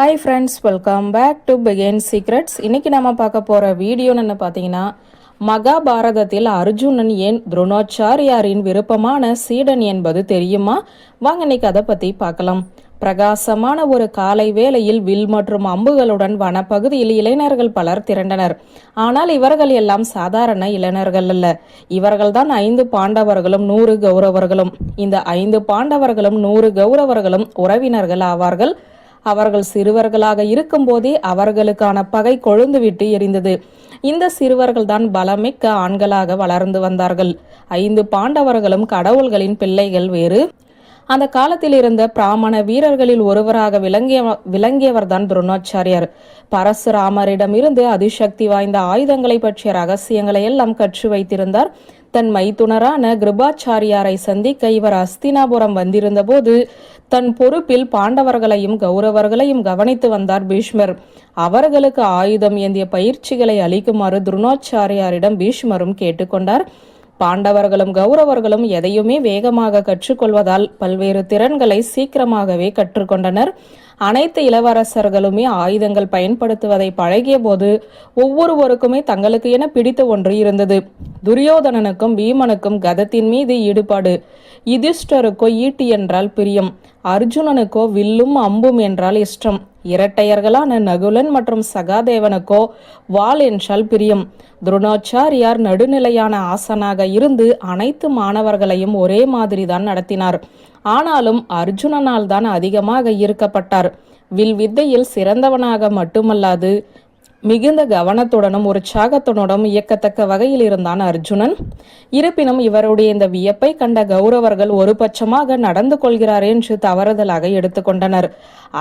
Hi friends welcome back to vegan secrets இன்னைக்கு நம்ம பார்க்க போகிற வீடியோன்னு என்ன பார்த்தீங்கன்னா மகாபாரதத்தில் அர்ஜுனன் ஏன் துரோணாச்சாரியாரின் விருப்பமான சீடன் என்பது தெரியுமா? வாங்க இன்னைக்கு அதை பற்றி பார்க்கலாம். பிரகாசமான ஒரு காலை வேளையில் வில் மற்றும் அம்புகளுடன் வனப்பகுதியில் இளைஞர்கள் பலர் திரண்டனர். ஆனால் இவர்கள் எல்லாம் சாதாரண இளைஞர்கள் அல்ல. இவர்கள்தான் ஐந்து பாண்டவர்களும் நூறு கௌரவர்களும். இந்த ஐந்து பாண்டவர்களும் நூறு கௌரவர்களும் உறவினர்கள் ஆவார்கள். அவர்கள் சிறுவர்களாக இருக்கும்போதே அவர்களுக்கான பகை கொழுந்துவிட்டு எரிந்தது. இந்த சிறுவர்கள் தான் பலமிக்க ஆண்களாக வளர்ந்து வந்தார்கள். ஐந்து பாண்டவர்களும் கடவுள்களின் பிள்ளைகள் வேறு. அந்த காலத்தில் இருந்த பிராமண வீரர்களில் ஒருவராக விளங்கிய விளங்கியவர் தான் துரோணாச்சாரியார் பரசுராமரிடமிருந்து அதிசக்தி வாய்ந்த ஆயுதங்களை பற்றிய ரகசியங்களை எல்லாம் கற்று வைத்திருந்தார். தன் மைத்துனரான கிருபாச்சாரியாரை சந்திக்க இவர் அஸ்தினாபுரம் வந்திருந்தபோது தன் பொறுப்பில் பாண்டவர்களையும் கௌரவர்களையும் கவனித்து வந்தார் பீஷ்மர். அவர்களுக்கு ஆயுதம் ஏந்திய பயிற்சிகளை அளிக்குமாறு துரோணாச்சாரியாரிடம் பீஷ்மரும் கேட்டுக்கொண்டார். பாண்டவர்களும் கௌரவர்களும் எதையுமே வேகமாக கற்றுக்கொள்வதால் பல்வேறு திறன்களை சீக்கிரமாகவே கற்றுக்கொண்டனர். அனைத்து இளவரசர்களுமே ஆயுதங்கள் பயன்படுத்துவதை பழகிய போது ஒவ்வொருவருக்குமே தங்களுக்கு என பிடித்த ஒன்று இருந்தது. துரியோதனனுக்கும் பீமனுக்கும் கதத்தின் மீது ஈடுபாடு. யுதிஷ்டருக்கோ ஈட்டி என்றால் பிரியம். அர்ஜுனனுக்கோ வில்லும் அம்பும் என்றால் இஷ்டம். இரட்டையர்களான நகுலன் மற்றும் சகாதேவனுக்கோ வாள் என்றால் பிரியம். துரோணாச்சாரியார் நடுநிலையான ஆசனாக இருந்து அனைத்து மாணவர்களையும் ஒரே மாதிரி தான் நடத்தினார். ஆனாலும் அர்ஜுனனால் தான் அதிகமாக ஈர்க்கப்பட்டார். வில் வித்தையில் சிறந்தவனாக மட்டுமல்லாது மிகுந்த கவனத்துடனும் உற்சாகத்துடனும் இயக்கத்தக்க வகையில் இருந்தான் அர்ஜுனன். இருப்பினும் இவருடைய இந்த வியப்பை கண்ட கௌரவர்கள் ஒரு பட்சமாக நடந்து கொள்கிறார் என்று தவறுதலாக எடுத்துக்கொண்டனர்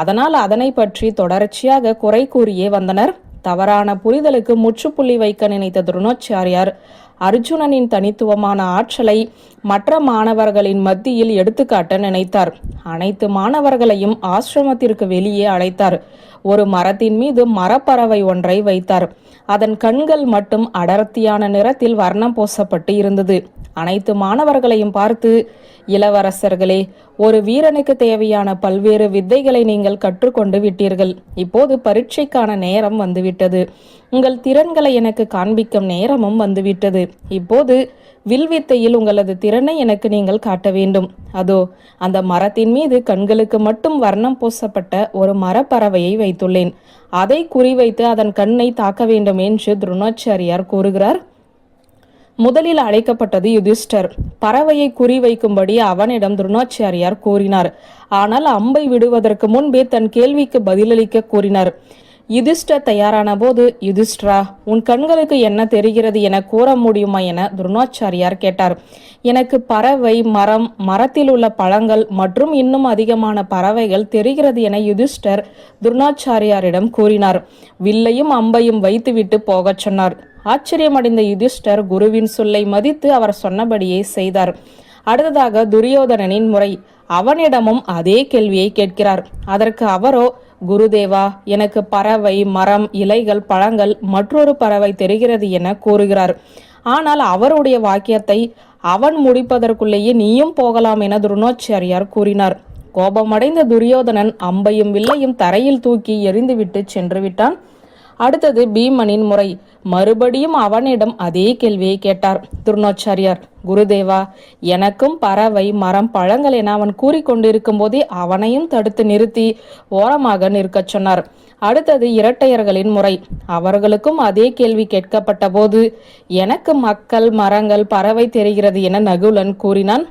அதனால் அதனை பற்றி தொடர்ச்சியாக குறை கூறியே வந்தனர். தவறான புரிதலுக்கு முற்றுப்புள்ளி வைக்க நினைத்த துரோணாச்சாரியார் அர்ஜுனனின் தனித்துவமான ஆற்றலை மற்ற மாணவர்களின் மத்தியில் எடுத்துக்காட்ட நினைத்தார். அனைத்து மாணவர்களையும் ஆசிரமத்திற்கு வெளியே அழைத்தார். ஒரு மரத்தின் மீது மரப்பறவை ஒன்றை வைத்தார். அதன் கண்கள் மட்டும் அடர்த்தியான நிறத்தில் வர்ணம் பூசப்பட்டு இருந்தது. அனைத்து மாணவர்களையும் பார்த்து இளவரசர்களே ஒரு வீரனுக்கு தேவையான பல்வேறு வித்தைகளை நீங்கள் கற்றுக்கொண்டு விட்டீர்கள். இப்போது பரீட்சைக்கான நேரம் வந்துவிட்டது. உங்கள் திறன்களை எனக்கு காண்பிக்கும் நேரமும் வந்துவிட்டது. இப்போது வில்வித்தையில் உங்களது திறனை எனக்கு நீங்கள் காட்ட வேண்டும். அதோ அந்த மரத்தின் மீது கண்களுக்கு மட்டும் வர்ணம் பூசப்பட்ட ஒரு மரப்பறவையை வைத்துள்ளேன். அதை குறிவைத்து அதன் கண்ணை தாக்க வேண்டும் என்று துரோணாச்சாரியார் கூறுகிறார். முதலில் அழைக்கப்பட்டது யுதிஷ்டர். பறவையை குறிவைக்கும்படி அவனிடம் துரோணாச்சாரியார் கூறினார். ஆனால் அம்பை விடுவதற்கு முன்பே தன் கேள்விக்கு பதிலளிக்க கூறினார். யுதிஷ்டர் தயாரான போது யுதிஷ்டரா உன் கண்களுக்கு என்ன தெரிகிறது என கூற முடியுமா என துருணாச்சாரியார் கேட்டார். எனக்கு பறவை மரம் மரத்தில் உள்ள பழங்கள் மற்றும் இன்னும் அதிகமான பறவைகள் தெரிகிறது என யுதிஷ்டர் துருணாச்சாரியாரிடம் கூறினார். வில்லையும் அம்பையும் வைத்துவிட்டு போகச் சொன்னார். ஆச்சரியமடைந்த யுதிஷ்டர் குருவின் சொல்லை மதித்து அவர் சொன்னபடியே செய்தார். அடுத்ததாக துரியோதனனின் முறை. அவனிடமும் அதே கேள்வியை கேட்கிறார். அதற்கு அவரோ குருதேவா எனக்கு பறவை மரம் இலைகள் பழங்கள் மற்றொரு பறவை தெரிகிறது என கூறுகிறார். ஆனால் அவருடைய வாக்கியத்தை அவன் முடிப்பதற்குள்ளேயே நீயும் போகலாம் என துருணோச்சாரியார் கூறினார். கோபமடைந்த துரியோதனன் அம்பையும் வில்லையும் தரையில் தூக்கி எறிந்துவிட்டு சென்று விட்டான். அடுத்தது பீமனின் முறை. மறுபடியும் அவனிடம் அதே கேள்வியை கேட்டார். துர்ணோச்சாரியார் குருதேவா எனக்கும் பறவை மரம் பழங்கள் என அவன் கூறிக்கொண்டிருக்கும் போதே அவனையும் தடுத்து நிறுத்தி ஓரமாக நிற்கச் சொன்னார். அடுத்தது இரட்டையர்களின் முறை. அவர்களுக்கும் அதே கேள்வி கேட்கப்பட்ட போது எனக்கு மக்கள் மரங்கள் பறவை தெரிகிறது என நகுலன் கூறினான்.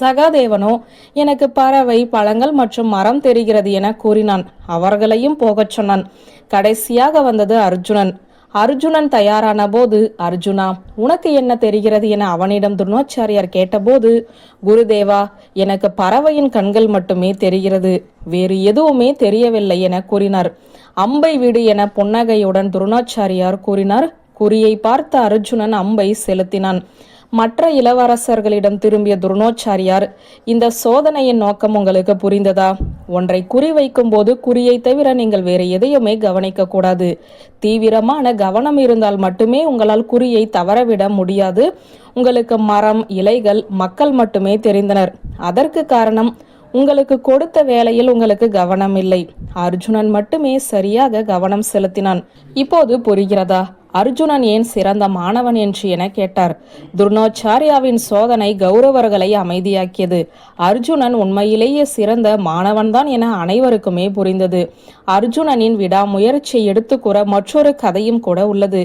சகாதேவனோ எனக்கு பறவை பழங்கள் மற்றும் மரம் தெரிகிறது என கூறினான். அவர்களையும் போகச் சொன்னான். கடைசியாக வந்தது அர்ஜுனன். அர்ஜுனன் தயாரான போது அர்ஜுனா உனக்கு என்ன தெரிகிறது என அவனிடம் துரோணாச்சாரியார் கேட்டபோது குருதேவா எனக்கு பறவையின் கண்கள் மட்டுமே தெரிகிறது. வேறு எதுவுமே தெரியவில்லை என கூறினார். அம்பை வீடு என புன்னகையுடன் துருணாச்சாரியார் கூறினார். குறியை பார்த்த அர்ஜுனன் அம்பை செலுத்தினான். மற்ற இளவரசர்களிடம் திரும்பிய துரோணாச்சாரியார் இந்த சோதனையின் நோக்கம் உங்களுக்கு புரிந்ததா? ஒன்றை குறிவைக்கும் போது குறியை தவிர நீங்கள் வேறு எதையுமே கவனிக்க கூடாது. தீவிரமான கவனம் இருந்தால் மட்டுமே உங்களால் குறியை தவறவிட முடியாது. உங்களுக்கு மரம் இலைகள் மக்கள் மட்டுமே தெரிந்தனர். அதற்கு காரணம் உங்களுக்கு கொடுத்த வேலையில் உங்களுக்கு கவனம் இல்லை அர்ஜுனன் மட்டுமே சரியாக கவனம் செலுத்தினான். இப்போது புரிகிறதா? அர்ஜுனன் ஏன் சிறந்த மாணவன் என்று என கேட்டார். துர்ணோச்சாரியாவின் சோதனை கௌரவர்களை அமைதியாக்கியது. அர்ஜுனன் உண்மையிலேயே சிறந்த மாணவன்தான் என அனைவருக்குமே புரிந்தது. அர்ஜுனனின் விடாமுயற்சி எடுத்துக்கூற மற்றொரு கதையும் கூட உள்ளது.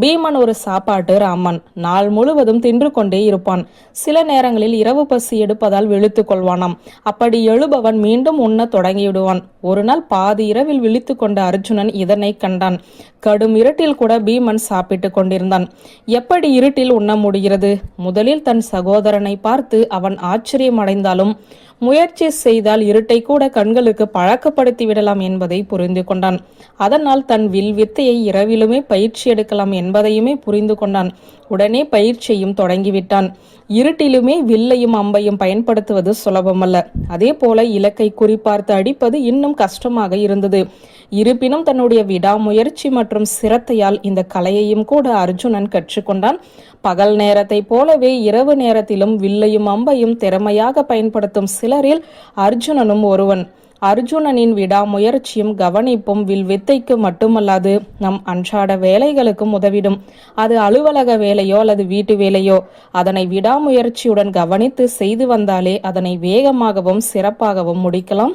பீமன் ஒரு சாப்பாட்டு ராமன். நாள் முழுவதும் தின்று கொண்டே இருப்பான். சில நேரங்களில் இரவு பசி எடுப்பதால் விழித்துக் கொள்வானாம். அப்படி எழுபவன் மீண்டும் உண்ண தொடங்கிவிடுவான். ஒரு நாள் பாதி இரவில் விழித்து கொண்ட அர்ஜுனன் இதனை கண்டான். கடும் இருட்டில் கூட பீமன் சாப்பிட்டு கொண்டிருந்தான். எப்படி இருட்டில் உண்ண முடிகிறது? முதலில் தன் சகோதரனை பார்த்து அவன் ஆச்சரியமடைந்தாலும் முயற்சி செய்தால் இருட்டை கூட கண்களுக்கு பழக்கப்படுத்தி விடலாம் என்பதை புரிந்து கொண்டான். அதனால் தன் வில் வித்தையை இரவிலுமே பயிற்சி எடுக்கலாம் என்பதையுமே புரிந்து கொண்டான். உடனே பயிற்சியும் தொடங்கிவிட்டான். இருட்டிலுமே வில்லையும் அம்பையும் பயன்படுத்துவது சுலபமல்ல. அதே போல இலக்கை குறிப்பார்த்து அடிப்பது இன்னும் கஷ்டமாக இருந்தது. இருப்பினும் தன்னுடைய விடாமுயற்சி மற்றும் சிரத்தையால் இந்த கலையையும் கூட அர்ஜுனன் கற்றுக்கொண்டான். பகல் நேரத்தை போலவே இரவு நேரத்திலும் வில்லையும் அம்பையும் திறமையாக பயன்படுத்தும் சிலரில் அர்ஜுனனும் ஒருவன். அர்ஜுனனின் விடாமுயற்சியும் கவனிப்பும் வில் வித்தைக்கு மட்டுமல்லாது நம் அன்றாட வேலைகளுக்கும் உதவிடும். அது அலுவலக வேலையோ அல்லது வீட்டு வேலையோ. அதனை விடாமுயற்சியுடன் கவனித்து செய்து வந்தாலே அதனை வேகமாகவும் சிறப்பாகவும் முடிக்கலாம்.